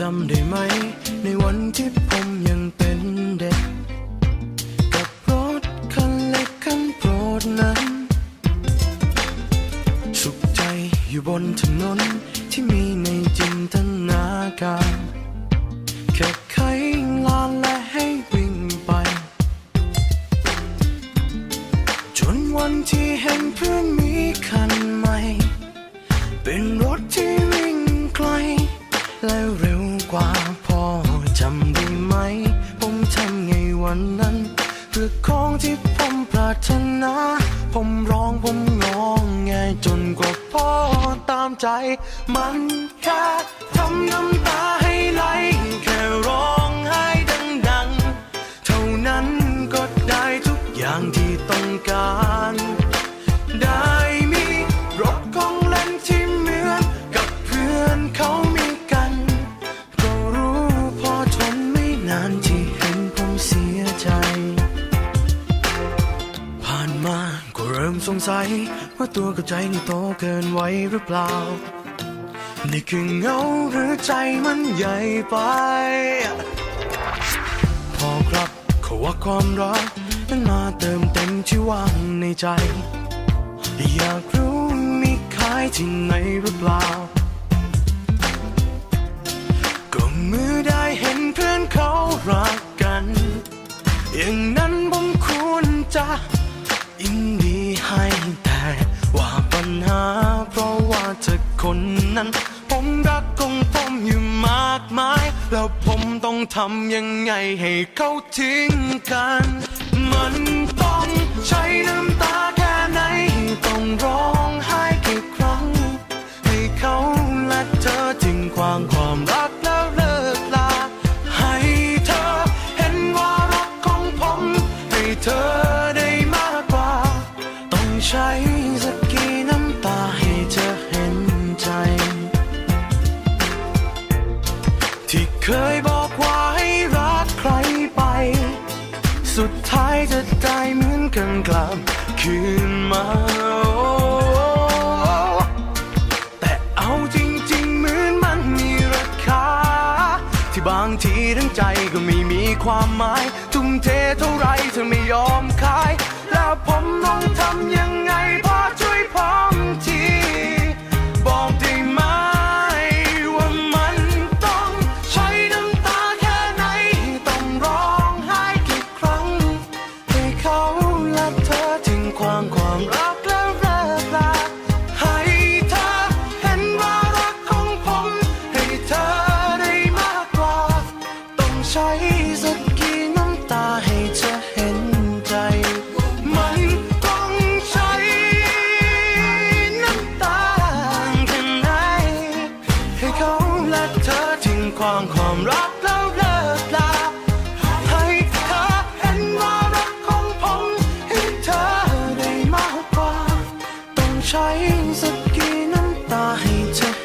จำได้ไหม ในวันที่ผมยังเป็นเด็ก กับรถคันเล็กคันโปรดนั้น สุขใจอยู่บนถนนที่มีในจินตนาการแค่ไขลานและให้วิ่งไป จนวันที่เห็นเพื่อนมีคันใหม่ เป็นรถที่ นะ ผมร้องผมงองไงจนกว่าพ่อตามใจ มันแค่ทำน้ำตา สงสัย ว่าตัวกับใจนี่โตเกินไว้หรือเปล่า นี่คือเงาหรือใจมันใหญ่ไป พอครับเขาว่าความรักนั้นมาเติมเต็มที่ว่างในใจ อยากรู้มีขายที่ไหนหรือเปล่า ก็เมื่อได้เห็นเพื่อนเขารักกัน อย่างนั้นผมควรจะยิน ให้แต่ว่าปัญหา เพราะว่าเธอคนนั้น ผมรักของผมอยู่มากมาย แล้วผมต้องทำยังไงให้เขาทิ้งกัน มันต้องใช้น้ำตาแค่ไหน ต้องร้องไห้กี่ครั้ง ให้เขาและเธอทิ้งความความรักแล้วเลิกลาให้เธอเห็นว่ารักของผมให้เธอ เคยบอกว่าให้รักใครไป สุดท้ายจะได้เหมือนกันกลับคืนมาแต่เอาจริงๆเหมือนมันมีราคา ที่บางทีทั้งใจก็ไม่มีความหมาย ทุ่มเทเท่าไรเธอไม่ยอม สักกี่น้ำตาให้เธอเห็นใจ มันต้องใช้น้ำตาแค่ไหน ให้เขาและเธอทิ้งความความรักแล้วเลิกลาให้เธอเห็นว่ารักของผมให้เธอได้มากกว่า ต้องใช้สักกี่น้ำตาให้เธอ